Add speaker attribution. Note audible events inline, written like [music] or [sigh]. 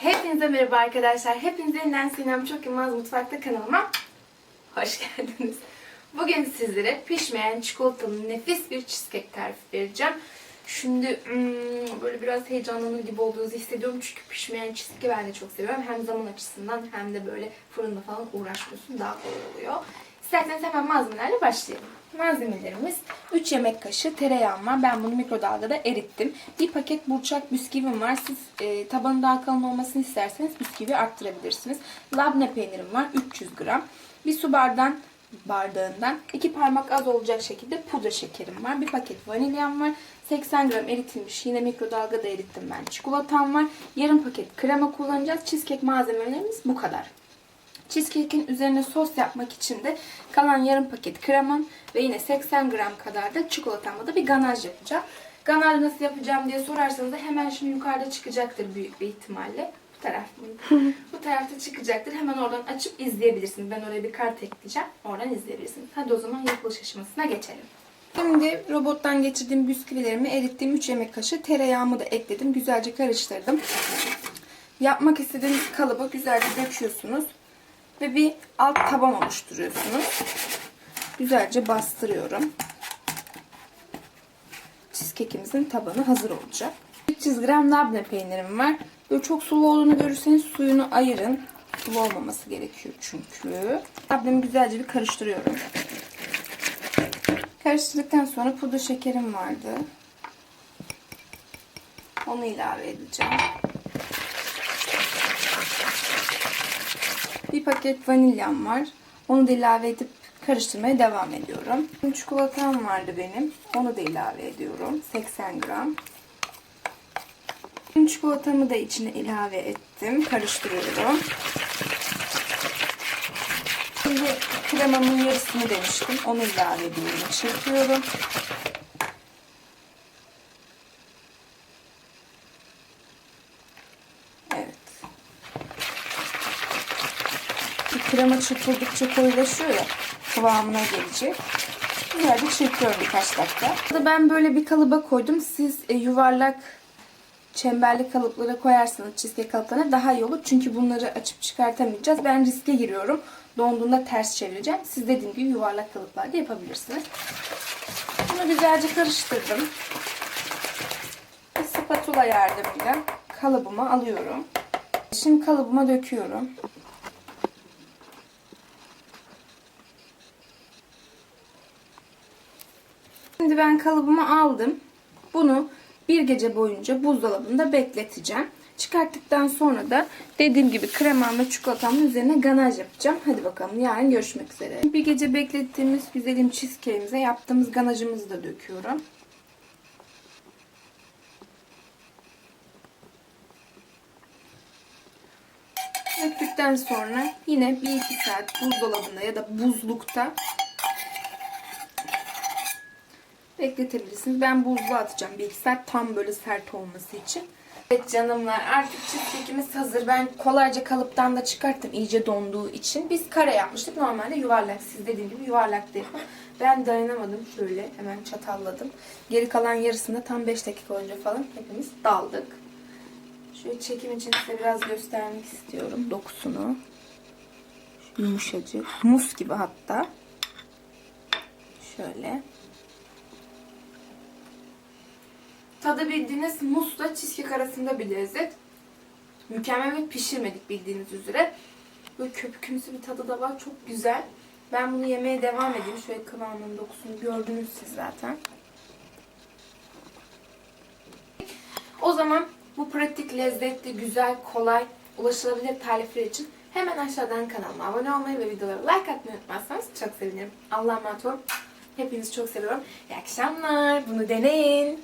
Speaker 1: Hepinize merhaba arkadaşlar. Hepinize yeniden Sinem Çok Yılmaz Mutfakta kanalıma hoş geldiniz. Bugün sizlere pişmeyen çikolatalı nefis bir cheesecake tarifi vereceğim. Şimdi hmm, böyle biraz heyecanlanır gibi olduğunuzu hissediyorum çünkü pişmeyen cheesecake'i ben de çok seviyorum. Hem zaman açısından hem de böyle fırında falan uğraşmıyorsun daha kolay oluyor. İsterseniz hemen malzemelerle başlayalım. Malzemelerimiz 3 yemek kaşığı tereyağım var. Ben bunu mikrodalgada erittim. Bir paket burçak bisküvim var. Siz e, tabanın daha kalın olmasını isterseniz bisküvi arttırabilirsiniz. Labne peynirim var 300 gram. Bir su bardağın bardağından iki parmak az olacak şekilde pudra şekerim var. Bir paket vanilyam var. 80 gram eritilmiş yine mikrodalgada erittim ben. Çikolatam var. Yarım paket krema kullanacağız. Cheesecake malzemelerimiz bu kadar. Cheesecake'in üzerine sos yapmak için de kalan yarım paket kremam ve yine 80 gram kadar da çikolatamla da bir ganaj yapacağım. Ganaj nasıl yapacağım diye sorarsanız da hemen şimdi yukarıda çıkacaktır büyük bir ihtimalle. Bu taraf mıydı? [laughs] Bu tarafta çıkacaktır. Hemen oradan açıp izleyebilirsiniz. Ben oraya bir kart ekleyeceğim. Oradan izleyebilirsiniz. Hadi o zaman yapılış aşamasına geçelim. Şimdi robottan geçirdiğim bisküvilerimi erittiğim 3 yemek kaşığı tereyağımı da ekledim. Güzelce karıştırdım. Yapmak istediğiniz kalıba güzelce döküyorsunuz ve bir alt taban oluşturuyorsunuz. Güzelce bastırıyorum. Cheesecake'imizin tabanı hazır olacak. 300 gram labne peynirim var. Böyle çok sulu olduğunu görürseniz suyunu ayırın. Sulu olmaması gerekiyor çünkü. Labnemi güzelce bir karıştırıyorum. Karıştırdıktan sonra pudra şekerim vardı. Onu ilave edeceğim. Bir paket vanilyam var. Onu da ilave edip karıştırmaya devam ediyorum. Çikolatam vardı benim. Onu da ilave ediyorum. 80 gram. Çikolatamı da içine ilave ettim. Karıştırıyorum. Şimdi kremamın yarısını demiştim. Onu ilave ediyorum. Çırpıyorum. Evet. Krema çırpıldıkça koyulaşıyor ya kıvamına gelecek. Güzelce çırpıyorum birkaç dakika. Burada Ben böyle bir kalıba koydum. Siz e, yuvarlak çemberli kalıplara koyarsanız cheesecake kalıplarına daha iyi olur. Çünkü bunları açıp çıkartamayacağız. Ben riske giriyorum. Donduğunda ters çevireceğim. Siz dediğim gibi yuvarlak kalıplarda yapabilirsiniz. Bunu güzelce karıştırdım. Bir spatula yardımıyla kalıbıma alıyorum. Şimdi kalıbıma döküyorum. Şimdi ben kalıbımı aldım. Bunu bir gece boyunca buzdolabında bekleteceğim. Çıkarttıktan sonra da dediğim gibi kremam ve çikolatamın üzerine ganaj yapacağım. Hadi bakalım yarın görüşmek üzere. Bir gece beklettiğimiz güzelim cheesecake'imize yaptığımız ganajımızı da döküyorum. Döktükten sonra yine 1-2 saat buzdolabında ya da buzlukta bekletebilirsiniz. Ben buzluğa atacağım bir iki saat tam böyle sert olması için. Evet canımlar artık cheesecake'imiz hazır. Ben kolayca kalıptan da çıkarttım iyice donduğu için. Biz kare yapmıştık. Normalde yuvarlak. Siz dediğim gibi yuvarlak değil. Ben dayanamadım. Şöyle hemen çatalladım. Geri kalan yarısında tam 5 dakika önce falan hepimiz daldık. Şöyle çekim için size biraz göstermek istiyorum dokusunu. Yumuşacık. Mus gibi hatta. Şöyle. Tadı bildiğiniz musla cheesecake arasında bir lezzet. Mükemmel ve pişirmedik bildiğiniz üzere. Böyle köpükümsü bir tadı da var. Çok güzel. Ben bunu yemeye devam edeyim. Şöyle kıvamının dokusunu gördünüz siz zaten. O zaman bu pratik, lezzetli, güzel, kolay, ulaşılabilir tarifler için hemen aşağıdan kanalıma abone olmayı ve videolara like atmayı unutmazsanız çok sevinirim. Allah'a emanet olun. Hepinizi çok seviyorum. İyi akşamlar. Bunu deneyin.